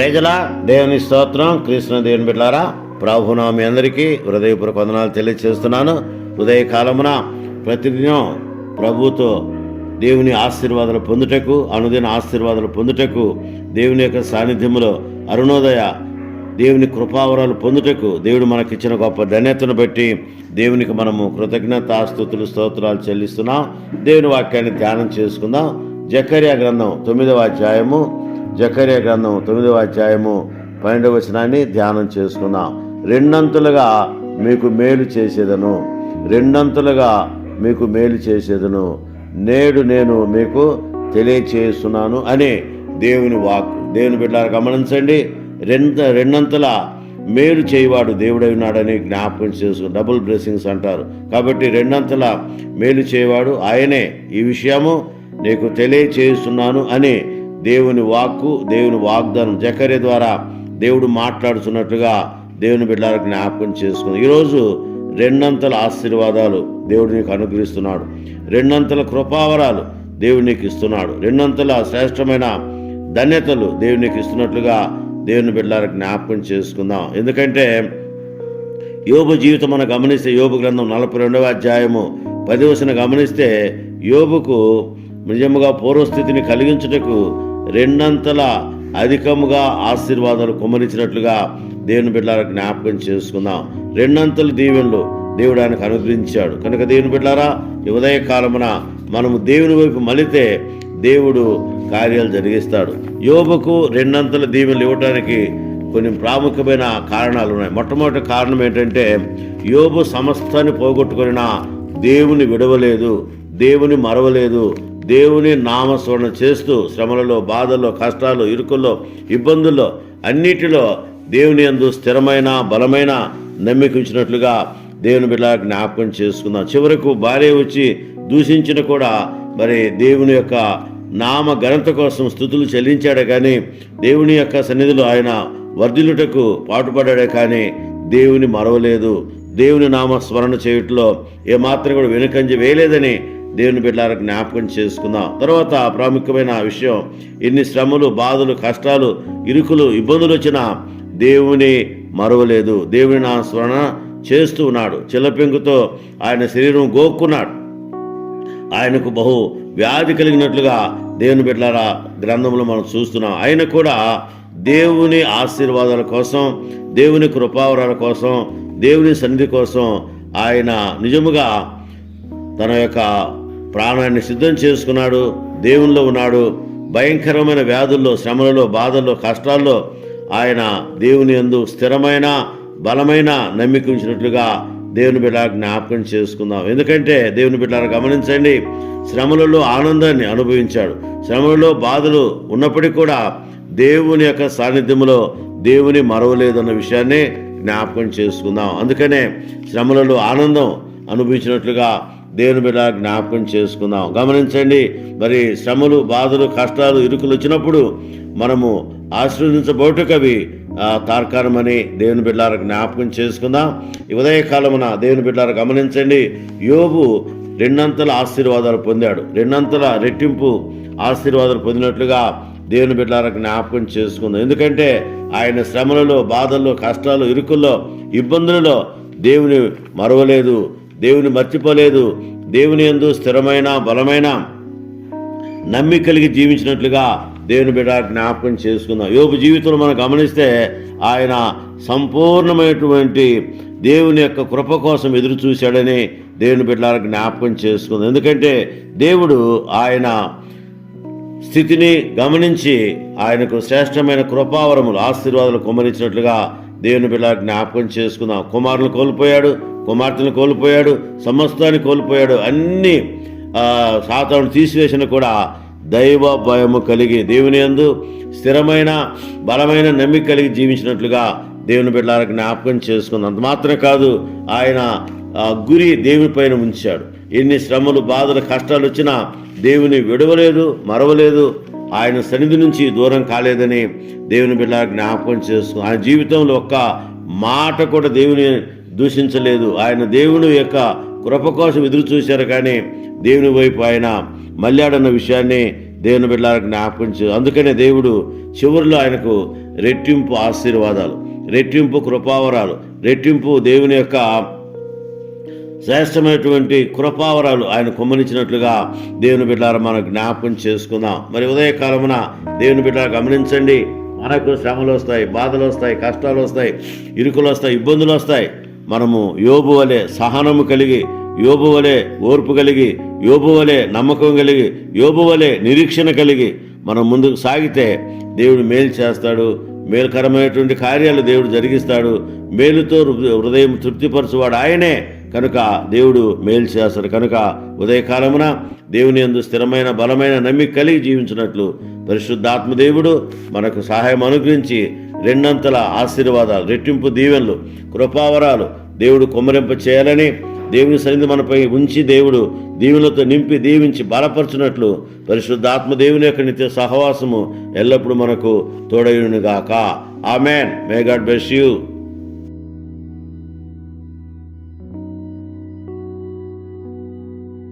ప్రజల దేవుని స్తోత్రం. కృష్ణ దేవుని బిడ్డారా ప్రభునా మీ అందరికీ హృదయపూర్వక వందనాలు తెలియజేస్తున్నాను ఉదయకాలమున ప్రతిదినం ప్రభుతో దేవుని ఆశీర్వాదాలు పొందుటకు అనుదిన ఆశీర్వాదాలు పొందుటకు దేవుని యొక్క సాన్నిధ్యములో అరుణోదయ దేవుని కృపావరాలు పొందుటకు దేవుడు మనకిచ్చిన గొప్ప ధన్యతను బట్టి దేవునికి మనము కృతజ్ఞతాస్తుతులు స్తోత్రాలు చెల్లిస్తున్నాం. దేవుని వాక్యాన్ని ధ్యానం చేసుకుందాం. జకర్యా గ్రంథం తొమ్మిదవ అధ్యాయము జకర్య గ్రంథం తొమ్మిదవ అధ్యాయము పన్నెండవ వచనాన్ని ధ్యానం చేసుకున్నాం రెండంతులుగా మీకు మేలు చేసేదను. రెండంతులుగా మీకు మేలు చేసేదను. నేడు నేను మీకు తెలియచేస్తున్నాను అని దేవుని వాక్ దేవుని బిడ్డారు గమనించండి. రెండ రెండంతల మేలు చేయవాడు దేవుడై ఉన్నాడని జ్ఞాపకం చేసుకు డబుల్ బ్లెస్సింగ్స్ అంటారు. కాబట్టి రెండంతల మేలు చేయవాడు ఆయనే. ఈ విషయము నీకు తెలియచేస్తున్నాను అని దేవుని వాక్కు దేవుని వాగ్దానం జకర్య ద్వారా దేవుడు మాట్లాడుతున్నట్లుగా దేవుని బిడ్డలకు జ్ఞాపకం చేసుకుంది. ఈరోజు రెండంతల ఆశీర్వాదాలు దేవుడు నీకు అనుగ్రహిస్తున్నాడు. రెండంతల కృపావరాలు దేవుడు నీకు ఇస్తున్నాడు. రెండంతల శ్రేష్టమైన ధన్యతలు దేవుడు నీకు ఇస్తున్నట్లుగా దేవుని బిడ్డలకు జ్ఞాపకం చేసుకుందాం. ఎందుకంటే యోబు జీవితం మనం గమనిస్తే యోబు గ్రంథం నలభై రెండవ అధ్యాయము పదివసన గమనిస్తే యోబుకు నిజముగా పూర్వస్థితిని కలిగించుటకు రెండంతల అధికముగా ఆశీర్వాదాలు కుమరించినట్లుగా దేవుని బిడ్డలారా జ్ఞాపకం చేసుకుందాం. రెండంతల దీవెనలు దేవుడు ఆయనకు అనుగ్రహించాడు. కనుక దేవుని బిడ్డారా ఉదయ కాలమున మనము దేవుని వైపు మలితే దేవుడు కార్యాలు జరిగిస్తాడు. యోబకు రెండంతల దీవెనలు ఇవ్వడానికి కొన్ని ప్రాముఖ్యమైన కారణాలు ఉన్నాయి. మొట్టమొదటి కారణం ఏంటంటే యోబు సమస్తాన్ని పోగొట్టుకున్న దేవుని విడవలేదు దేవుని మరవలేదు దేవుని నామస్మరణ చేస్తూ శ్రమలలో బాధల్లో కష్టాలు ఇరుకుల్లో ఇబ్బందుల్లో అన్నిటిలో దేవుని అందు స్థిరమైన బలమైన నమ్మికించినట్లుగా దేవుని బిడ్డ జ్ఞాపకం చేసుకుందాం. చివరకు భార్య వచ్చి దూషించిన కూడా మరి దేవుని యొక్క నామ ఘనత కోసం స్థుతులు చెల్లించాడే కానీ దేవుని యొక్క సన్నిధిలో ఆయన వర్ధిల్లుటకు పాటుపడ్డాడే కానీ దేవుని మరవలేదు. దేవుని నామ స్మరణ చేయుట్లో ఏమాత్రం కూడా వెనుకంజ వేయలేదని దేవుని బిడ్డలకు జ్ఞాపకం చేసుకుందాం. తర్వాత ప్రాముఖ్యమైన విషయం ఎన్ని శ్రమలు బాధలు కష్టాలు ఇరుకులు ఇబ్బందులు వచ్చినా దేవుని మరవలేదు. దేవుని నా స్మరణ చేస్తూ ఉన్నాడు. చిల్లపెంకుతో ఆయన శరీరం గోక్కున్నాడు. ఆయనకు బహు వ్యాధి కలిగినట్లుగా దేవుని బిడ్డలారా గ్రంథంలో మనం చూస్తున్నాం. ఆయన కూడా దేవుని ఆశీర్వాదాల కోసం దేవుని కృపావరాల కోసం దేవుని సన్నిధి కోసం ఆయన నిజముగా తన యొక్క ప్రాణాన్ని సిద్ధం చేసుకున్నాడు దేవునిలో ఉన్నాడు భయంకరమైన వ్యాధుల్లో శ్రమలలో బాధల్లో కష్టాల్లో ఆయన దేవుని యందు స్థిరమైన బలమైన నమ్మిక ఉంచినట్లుగా దేవుని బిడ్డ జ్ఞాపకం చేసుకుందాం. ఎందుకంటే దేవుని బిడ్డలను గమనించండి శ్రమలలో ఆనందాన్ని అనుభవించాడు. శ్రమలలో బాధలు ఉన్నప్పటికీ కూడా దేవుని యొక్క సాన్నిధ్యంలో దేవుని మరవలేదన్న విషయాన్ని జ్ఞాపకం చేసుకుందాం. అందుకనే శ్రమలలో ఆనందం అనుభవించినట్లుగా దేవుని బిడ్డ జ్ఞాపకం చేసుకుందాం. గమనించండి మరి శ్రమలు బాధలు కష్టాలు ఇరుకులు వచ్చినప్పుడు మనము ఆశీర్వదించబోటుకు అవి దేవుని బిడ్డారు జ్ఞాపకం చేసుకుందాం. ఉదయ ఉదయకాలమున దేవుని బిడ్డారు గమనించండి యోబు రెండంతల ఆశీర్వాదాలు పొందాడు. రెండంతల రెట్టింపు ఆశీర్వాదాలు పొందినట్లుగా దేవుని బిడ్డారు జ్ఞాపకం చేసుకుందాం. ఎందుకంటే ఆయన శ్రమలలో బాధల్లో కష్టాలు ఇరుకుల్లో ఇబ్బందులలో దేవుని మరవలేదు. దేవుని మర్చిపోలేదు. దేవుని ఎందు స్థిరమైన బలమైన నమ్మిక కలిగి జీవించినట్లుగా దేవుని బిడ్డ జ్ఞాపకం చేసుకుందాం. యోబు జీవితంలో మనం గమనిస్తే ఆయన సంపూర్ణమైనటువంటి దేవుని యొక్క కృప కోసం ఎదురు చూశాడని దేవుని బిడ్డ జ్ఞాపకం చేసుకుందాం. ఎందుకంటే దేవుడు ఆయన స్థితిని గమనించి ఆయనకు శ్రేష్టమైన కృపావరములు ఆశీర్వాదాలు కుమరించినట్లుగా దేవుని బిడ్డ జ్ఞాపకం చేసుకుందాం. కుమారులు కోల్పోయాడు కుమార్తెను కోల్పోయాడు సమస్తాన్ని కోల్పోయాడు. అన్ని ఆ, సాతాను తీసివేసిన కూడా దైవ భయము కలిగి దేవుని యందు స్థిరమైన బలమైన నమ్మిక కలిగి జీవించినట్లుగా దేవుని బిడ్డలకు జ్ఞాపకం చేసుకుంది. అంత మాత్రమే కాదు ఆయన గురి దేవుని పైన ఉంచాడు. ఎన్ని శ్రమలు బాధలు కష్టాలు వచ్చినా దేవుని విడవలేదు మరవలేదు. ఆయన సన్నిధి నుంచి దూరం కాలేదని దేవుని బిడ్డ జ్ఞాపకం చేసుకుని ఆయన జీవితంలో ఒక్క మాట కూడా దేవుని దూషించలేదు. ఆయన దేవుని యొక్క కృప కోసం ఎదురు చూశారు కానీ దేవుని వైపు ఆయన మళ్ళాడన్న విషయాన్ని దేవుని బిడ్డలకు జ్ఞాపకం అందుకనే దేవుడు చివరిలో ఆయనకు రెట్టింపు ఆశీర్వాదాలు రెట్టింపు కృపావరాలు రెట్టింపు దేవుని యొక్క శ్రేష్టమైనటువంటి కృపావరాలు ఆయన కుమ్మరించినట్లుగా దేవుని బిడ్డారు మనం జ్ఞాపకం చేసుకుందాం. మరి ఉదయకాలమున దేవుని బిడ్డారు గమనించండి. మనకు శ్రమలు వస్తాయి బాధలు వస్తాయి కష్టాలు వస్తాయి ఇరుకులు వస్తాయి ఇబ్బందులు వస్తాయి. మనము యోబు వలె సహనము కలిగి యోబు వలె ఓర్పు కలిగి యోబు వలె నమ్మకం కలిగి యోబు వలె నిరీక్షణ కలిగి మనం ముందుకు సాగితే దేవుడు మేలు చేస్తాడు. మేలుకరమైనటువంటి కార్యాలు దేవుడు జరిగిస్తాడు. మేలుతో హృదయం తృప్తిపరచువాడు ఆయనే. కనుక దేవుడు మేలు చేస్తాడు. కనుక ఉదయకాలమున దేవుని యందు స్థిరమైన బలమైన నమ్మిక కలిగి జీవించినట్లు పరిశుద్ధాత్మ దేవుడు మనకు సహాయం అనుగ్రహించి రెండంతల ఆశీర్వాదాలు రెట్టింపు దీవెనలు కృపావరాలు దేవుడు కొమ్మరింప చేయాలని దేవుని సన్నిధి మనపై ఉంచి దేవుడు దీవులతో నింపి దీవించి బలపరచునట్లు పరిశుద్ధాత్మ దేవుని యొక్క నిత్య సహవాసము ఎల్లప్పుడూ మనకు తోడయునుగాక. Amen. May God bless you